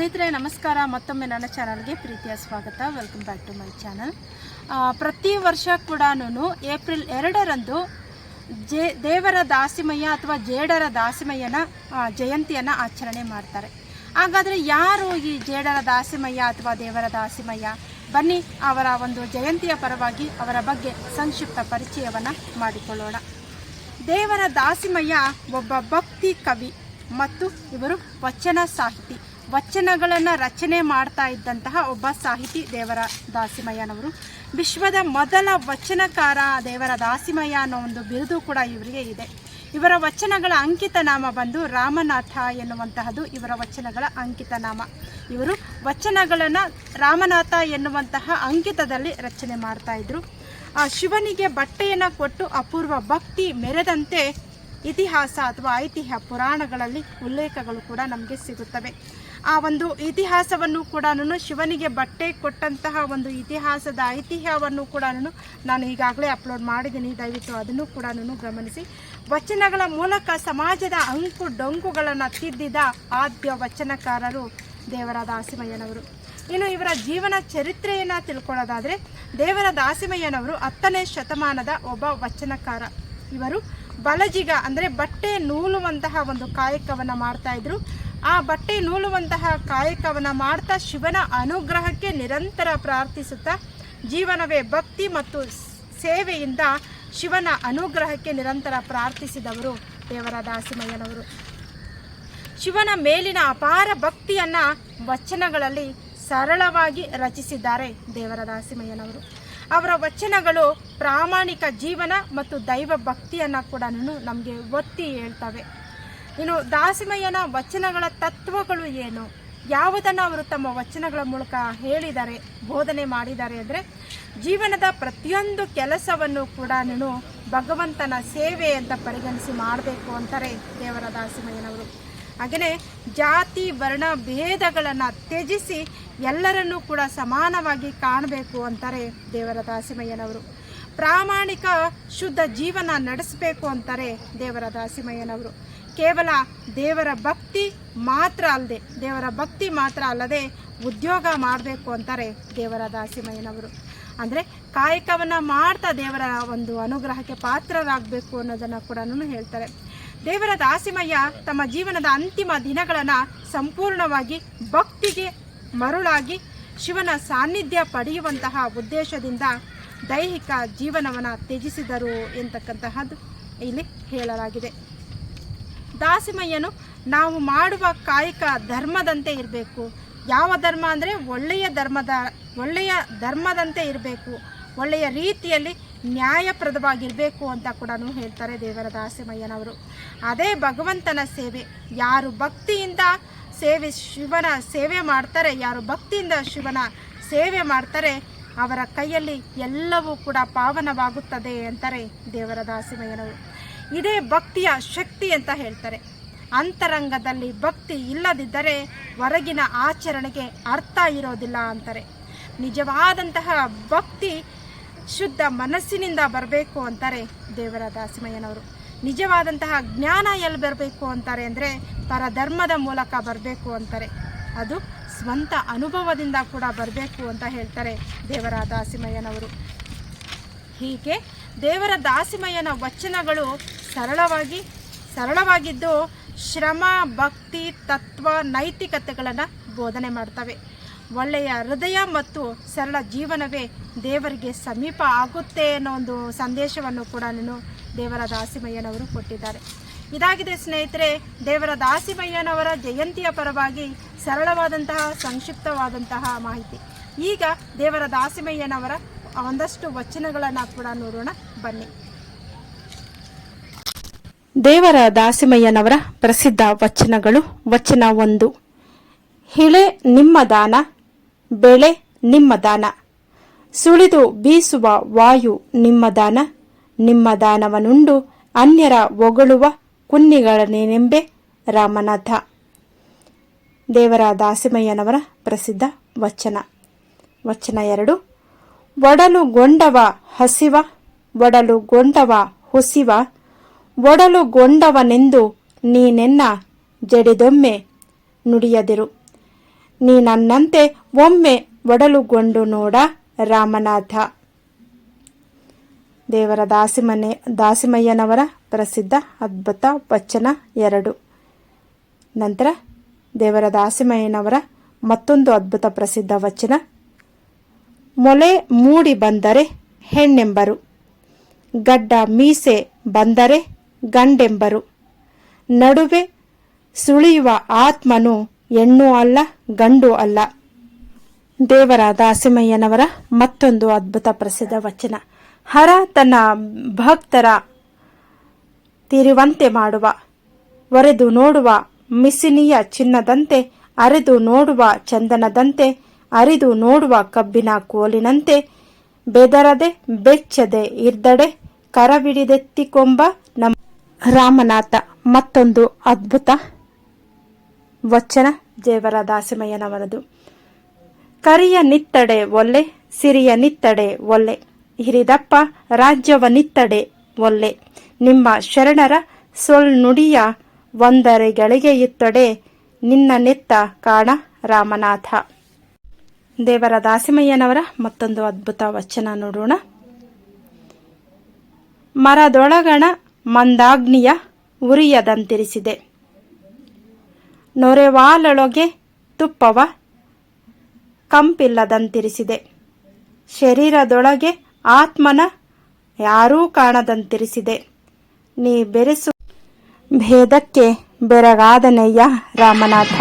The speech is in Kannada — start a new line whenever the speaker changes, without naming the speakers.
ಸ್ನೇಹಿತರೆ, ನಮಸ್ಕಾರ. ಮತ್ತೊಮ್ಮೆ ನನ್ನ ಚಾನಲ್ಗೆ ಪ್ರೀತಿಯ ಸ್ವಾಗತ. Welcome back to my channel ಪ್ರತಿ ವರ್ಷ ಕೂಡ ಏಪ್ರಿಲ್ ಎರಡರಂದು ಜೇ, ದೇವರ ದಾಸಿಮಯ್ಯ ಅಥವಾ ಜೇಡರ ದಾಸಿಮಯ್ಯನ ಜಯಂತಿಯನ್ನು ಆಚರಣೆ ಮಾಡ್ತಾರೆ. ಹಾಗಾದರೆ ಯಾರು ಈ ಜೇಡರ ದಾಸಿಮಯ್ಯ ಅಥವಾ ದೇವರ ದಾಸಿಮಯ್ಯ? ಬನ್ನಿ, ಅವರ ಒಂದು ಜಯಂತಿಯ ಪರವಾಗಿ ಅವರ ಬಗ್ಗೆ ಸಂಕ್ಷಿಪ್ತ ಪರಿಚಯವನ್ನು ಮಾಡಿಕೊಳ್ಳೋಣ. ದೇವರ ದಾಸಿಮಯ್ಯ ಒಬ್ಬ ಭಕ್ತಿ ಕವಿ ಮತ್ತು ಇವರು ವಚನ ಸಾಹಿತಿ. ವಚನಗಳನ್ನು ರಚನೆ ಮಾಡ್ತಾ ಇದ್ದಂತಹ ಒಬ್ಬ ಸಾಹಿತಿ ದೇವರ ದಾಸಿಮಯ್ಯನವರು ವಿಶ್ವದ ಮೊದಲ ವಚನಕಾರ ದೇವರ ದಾಸಿಮಯ್ಯ ಅನ್ನೋ ಒಂದು ಬಿರುದು ಕೂಡ ಇವರಿಗೆ ಇದೆ. ಇವರ ವಚನಗಳ ಅಂಕಿತ ನಾಮ ಬಂದು ರಾಮನಾಥ ಎನ್ನುವಂತಹದ್ದು ಇವರ ವಚನಗಳ ಅಂಕಿತ ನಾಮ ಇವರು ವಚನಗಳನ್ನು ರಾಮನಾಥ ಎನ್ನುವಂತಹ ಅಂಕಿತದಲ್ಲಿ ರಚನೆ ಮಾಡ್ತಾ ಇದ್ರು. ಆ ಶಿವನಿಗೆ ಬಟ್ಟೆಯನ್ನು ಕೊಟ್ಟು ಅಪೂರ್ವ ಭಕ್ತಿ ಮೆರೆದಂತೆ ಇತಿಹಾಸ ಅಥವಾ ಐತಿಹ್ಯ ಪುರಾಣಗಳಲ್ಲಿ ಉಲ್ಲೇಖಗಳು ಕೂಡ ನಮಗೆ ಸಿಗುತ್ತವೆ. ಆ ಒಂದು ಇತಿಹಾಸವನ್ನು ಕೂಡ ನಾನು ಶಿವನಿಗೆ ಬಟ್ಟೆ ಕೊಟ್ಟಂತಹ ಒಂದು ಇತಿಹಾಸದ ಐತಿಹ್ಯವನ್ನು ಕೂಡ ನಾನು ಈಗಾಗಲೇ ಅಪ್ಲೋಡ್ ಮಾಡಿದ್ದೀನಿ. ದಯವಿಟ್ಟು ಅದನ್ನು ಕೂಡ ಗಮನಿಸಿ. ವಚನಗಳ ಮೂಲಕ ಸಮಾಜದ ಅಂಕು ಡೊಂಕುಗಳನ್ನು ತಿದ್ದಿದ ಆದ್ಯ ವಚನಕಾರರು ದೇವರ ದಾಸಿಮಯ್ಯನವರು. ಇನ್ನು ಇವರ ಜೀವನ ಚರಿತ್ರೆಯನ್ನು ತಿಳ್ಕೊಳ್ಳೋದಾದರೆ, ದೇವರ ದಾಸಿಮಯ್ಯನವರು ಹತ್ತನೇ ಶತಮಾನದ ಒಬ್ಬ ವಚನಕಾರ. ಇವರು ಬಲಜಿಗ ಅಂದರೆ ಬಟ್ಟೆ ನೂಲುವಂತಹ ಒಂದು ಕಾಯಕವನ್ನು ಮಾಡ್ತಾ ಇದ್ರು. ಆ ಬಟ್ಟೆ ನೂಲುವಂತಹ ಕಾಯಕವನ್ನು ಮಾಡ್ತಾ ಶಿವನ ಅನುಗ್ರಹಕ್ಕೆ ನಿರಂತರ ಪ್ರಾರ್ಥಿಸುತ್ತಾ ಜೀವನವೇ ಭಕ್ತಿ ಮತ್ತು ಸೇವೆಯಿಂದ ಶಿವನ ಅನುಗ್ರಹಕ್ಕೆ ನಿರಂತರ ಪ್ರಾರ್ಥಿಸಿದವರು ದೇವರ ದಾಸಿಮಯ್ಯನವರು. ಶಿವನ ಮೇಲಿನ ಅಪಾರ ಭಕ್ತಿಯನ್ನ ವಚನಗಳಲ್ಲಿ ಸರಳವಾಗಿ ರಚಿಸಿದ್ದಾರೆ ದೇವರ ದಾಸಿಮಯ್ಯನವರು. ಅವರ ವಚನಗಳು ಪ್ರಾಮಾಣಿಕ ಜೀವನ ಮತ್ತು ದೈವ ಭಕ್ತಿಯನ್ನು ಕೂಡ ನಮಗೆ ಒತ್ತಿ ಹೇಳ್ತವೆ. ಇನ್ನು ದಾಸಿಮಯ್ಯನ ವಚನಗಳ ತತ್ವಗಳು ಏನು? ಯಾವುದನ್ನು ಅವರು ತಮ್ಮ ವಚನಗಳ ಮೂಲಕ ಹೇಳಿದ್ದಾರೆ, ಬೋಧನೆ ಮಾಡಿದ್ದಾರೆ ಅಂದರೆ ಜೀವನದ ಪ್ರತಿಯೊಂದು ಕೆಲಸವನ್ನು ಕೂಡ ನೀನು ಭಗವಂತನ ಸೇವೆ ಅಂತ ಪರಿಗಣಿಸಿ ಮಾಡಬೇಕು ಅಂತಾರೆ ದೇವರ ದಾಸಿಮಯ್ಯನವರು. ಹಾಗೆಯೇ ಜಾತಿ, ವರ್ಣ, ಭೇದಗಳನ್ನು ತ್ಯಜಿಸಿ ಎಲ್ಲರನ್ನೂ ಕೂಡ ಸಮಾನವಾಗಿ ಕಾಣಬೇಕು ಅಂತಾರೆ ದೇವರ ದಾಸಿಮಯ್ಯನವರು. ಪ್ರಾಮಾಣಿಕ, ಶುದ್ಧ ಜೀವನ ನಡೆಸಬೇಕು ಅಂತಾರೆ ದೇವರ ದಾಸಿಮಯ್ಯನವರು. ಕೇವಲ ದೇವರ ಭಕ್ತಿ ಮಾತ್ರ ಅಲ್ಲದೆ, ದೇವರ ಭಕ್ತಿ ಮಾತ್ರ ಅಲ್ಲದೆ ಉದ್ಯೋಗ ಮಾಡಬೇಕು ಅಂತಾರೆ ದೇವರ ದಾಸಿಮಯ್ಯನವರು. ಅಂದರೆ ಕಾಯಕವನ್ನು ಮಾಡ್ತಾ ದೇವರ ಒಂದು ಅನುಗ್ರಹಕ್ಕೆ ಪಾತ್ರರಾಗಬೇಕು ಅನ್ನೋದನ್ನು ಕೂಡ ಹೇಳ್ತಾರೆ. ದೇವರ ದಾಸಿಮಯ್ಯ ತಮ್ಮ ಜೀವನದ ಅಂತಿಮ ದಿನಗಳನ್ನು ಸಂಪೂರ್ಣವಾಗಿ ಭಕ್ತಿಗೆ ಮರುಳಾಗಿ ಶಿವನ ಸಾನ್ನಿಧ್ಯ ಪಡೆಯುವಂತಹ ಉದ್ದೇಶದಿಂದ ದೈಹಿಕ ಜೀವನವನ್ನು ತ್ಯಜಿಸಿದರು ಎಂತಕ್ಕಂತಹದ್ದು ಇಲ್ಲಿ ಹೇಳಲಾಗಿದೆ. ದಾಸಿಮಯ್ಯನು ನಾವು ಮಾಡುವ ಕಾಯಕ ಧರ್ಮದಂತೆ ಇರಬೇಕು. ಯಾವ ಧರ್ಮ ಅಂದರೆ ಒಳ್ಳೆಯ ಧರ್ಮದ, ಒಳ್ಳೆಯ ಧರ್ಮದಂತೆ ಇರಬೇಕು. ಒಳ್ಳೆಯ ರೀತಿಯಲ್ಲಿ ನ್ಯಾಯಪ್ರದವಾಗಿರಬೇಕು ಅಂತ ಕೂಡ ಹೇಳ್ತಾರೆ ದೇವರ ದಾಸಿಮಯ್ಯನವರು. ಅದೇ ಭಗವಂತನ ಸೇವೆ. ಯಾರು ಭಕ್ತಿಯಿಂದ ಸೇವೆ, ಶಿವನ ಸೇವೆ ಮಾಡ್ತಾರೆ, ಯಾರು ಭಕ್ತಿಯಿಂದ ಶಿವನ ಸೇವೆ ಮಾಡ್ತಾರೆ, ಅವರ ಕೈಯಲ್ಲಿ ಎಲ್ಲವೂ ಕೂಡ ಪಾವನವಾಗುತ್ತದೆ ಅಂತಾರೆ ದೇವರ ದಾಸಿಮಯ್ಯನವರು. ಇದೇ ಭಕ್ತಿಯ ಶಕ್ತಿ ಅಂತ ಹೇಳ್ತಾರೆ. ಅಂತರಂಗದಲ್ಲಿ ಭಕ್ತಿ ಇಲ್ಲದಿದ್ದರೆ ಹೊರಗಿನ ಆಚರಣೆಗೆ ಅರ್ಥ ಇರೋದಿಲ್ಲ ಅಂತಾರೆ. ನಿಜವಾದಂತಹ ಭಕ್ತಿ ಶುದ್ಧ ಮನಸ್ಸಿನಿಂದ ಬರಬೇಕು ಅಂತಾರೆ ದೇವರ ದಾಸಿಮಯ್ಯನವರು. ನಿಜವಾದಂತಹ ಜ್ಞಾನ ಎಲ್ಲಿ ಬರಬೇಕು ಅಂತಾರೆ ಅಂದರೆ ಪರಧರ್ಮದ ಮೂಲಕ ಬರಬೇಕು ಅಂತಾರೆ. ಅದು ಸ್ವಂತ ಅನುಭವದಿಂದ ಕೂಡ ಬರಬೇಕು ಅಂತ ಹೇಳ್ತಾರೆ ದೇವರ ದಾಸಿಮಯ್ಯನವರು. ಹೀಗೆ ದೇವರ ದಾಸಿಮಯ್ಯನ ವಚನಗಳು ಸರಳವಾಗಿ ಸರಳವಾಗಿದ್ದು ಶ್ರಮ, ಭಕ್ತಿ, ತತ್ವ, ನೈತಿಕತೆಗಳನ್ನು ಬೋಧನೆ ಮಾಡ್ತವೆ. ಒಳ್ಳೆಯ ಹೃದಯ ಮತ್ತು ಸರಳ ಜೀವನವೇ ದೇವರಿಗೆ ಸಮೀಪ ಆಗುತ್ತೆ ಅನ್ನೋ ಒಂದು ಸಂದೇಶವನ್ನು ಕೂಡ ನಾನು ದೇವರ ದಾಸಿಮಯ್ಯನವರು ಕೊಟ್ಟಿದ್ದಾರೆ. ಇದಾಗಿದೆ ಸ್ನೇಹಿತರೆ, ದೇವರ ದಾಸಿಮಯ್ಯನವರ ಜಯಂತಿಯ ಪರವಾಗಿ ಸರಳವಾದಂತಹ, ಸಂಕ್ಷಿಪ್ತವಾದಂತಹ ಮಾಹಿತಿ. ಈಗ ದೇವರ ದಾಸಿಮಯ್ಯನವರ ಒಂದಷ್ಟು ವಚನಗಳನ್ನು ಕೂಡ ನೋಡೋಣ. ಬನ್ನಿ. ದೇವರ ದಾಸಿಮಯ್ಯನವರ ಪ್ರಸಿದ್ಧ ವಚನಗಳು. ವಚನ ಒಂದು. ಹಿಳೆ ನಿಮ್ಮ ದಾನ, ಬೆಳೆ ನಿಮ್ಮ ದಾನ. ಸುಳಿದು ಬೀಸುವ ವಾಯು ನಿಮ್ಮ ದಾನ. ನಿಮ್ಮ ದಾನವನುಂಡು ಅನ್ಯರ ಒಗಳುವ ಕುನ್ನಿಗಳ ನೆನೆಂಬೆ ರಾಮನಾಥ. ದೇವರ ದಾಸಿಮಯ್ಯನವರ ಪ್ರಸಿದ್ಧ ವಚನ. ವಚನ ಎರಡು. ಒಡಲುಗೊಂಡವ ಹಸಿವ ಒಡಲುಗೊಂಡವ ಹುಸಿವ ಒಡಲುಗೊಂಡವನೆಂದು ನೀನೆನ್ನ ಜಡಿದೊಮ್ಮೆ ನುಡಿಯದಿರು. ನೀ ನನ್ನಂತೆ ಒಮ್ಮೆ ಒಡಲುಗೊಂಡು ನೋಡ ರಾಮನಾಥ. ದೇವರ ದಾಸಿಮನೆ, ದಾಸಿಮಯ್ಯನವರ ಪ್ರಸಿದ್ಧ ಅದ್ಭುತ ವಚನ ಎರಡು. ನಂತರ ದೇವರ ದಾಸಿಮಯ್ಯನವರ ಮತ್ತೊಂದು ಅದ್ಭುತ ಪ್ರಸಿದ್ಧ ವಚನ. ಮೊಲೆ ಮೂಡಿ ಬಂದರೆ ಹೆಣ್ಣೆಂಬರು. ಗಡ್ಡ ಮೀಸೆ ಬಂದರೆ ಗಂಡೆಂಬರು. ನಡುವೆ ಸುಳಿಯುವ ಆತ್ಮನು ಹೆಣ್ಣು ಅಲ್ಲ, ಗಂಡು ಅಲ್ಲ. ದೇವರ ದಾಸಿಮಯ್ಯನವರ ಮತ್ತೊಂದು ಅದ್ಭುತ ಪ್ರಸಿದ್ಧ ವಚನ. ಹರ ತನ್ನ ಭಕ್ತರ ತಿರುವಂತೆ ಮಾಡುವ, ಒರೆದು ನೋಡುವ ಮಿಸಿನಿಯ ಚಿನ್ನದಂತೆ, ಅರೆದು ನೋಡುವ ಚಂದನದಂತೆ, ಅರಿದು ನೋಡುವ ಕಬ್ಬಿನ ಕೋಲಿನಂತೆ, ಬೆದರದೆ ಬೆಚ್ಚದೆ ಇರ್ದಡೆ, ಕರವಿಡಿದೆತ್ತಿಕೊಂಬ ನಮ್ಮ ರಾಮನಾಥ, ಮತ್ತೊಂದು ಅದ್ಭುತ ವಚನ ದೇವರ ದಾಸಿಮಯ್ಯನವರದು ಕರಿಯ ನಿತ್ತಡೆ ಒಲ್ಲೆ, ಸಿರಿಯ ನಿತ್ತಡೆ ಒಲ್ಲೆ, ಹಿರಿದಪ್ಪ ರಾಜ್ಯವ ನಿತ್ತಡೆ ಒಲ್ಲೆ, ನಿಮ್ಮ ಶರಣರ ಸೊಲ್ನುಡಿಯ ಒಂದರೆಗಳಿಗೆ ಇತ್ತಡೆ, ನಿನ್ನ ನೆತ್ತ ಕಾಣ ರಾಮನಾಥ. ದೇವರ ದಾಸಿಮಯ್ಯನವರ ಮತ್ತೊಂದು ಅದ್ಭುತ ವಚನ ನೋಡೋಣ. ಮರದೊಳಗಣ ಮಂದಾಗ್ನಿಯ ಉರಿಯದಂತಿರಿಸಿದೆ. ನೊರೆವಾಲೊಳಗೆ ತುಪ್ಪವ ಕಂಪಿಲ್ಲದಂತಿರಿಸಿದೆ. ಶರೀರದೊಳಗೆ ಆತ್ಮನ ಯಾರೂ ಕಾಣದಂತಿರಿಸಿದೆ. ನೀ ಬೆರೆಸು. ಭೇದಕ್ಕೆ ಬೆರಗಾದನಯ್ಯ ರಾಮನಾಥ.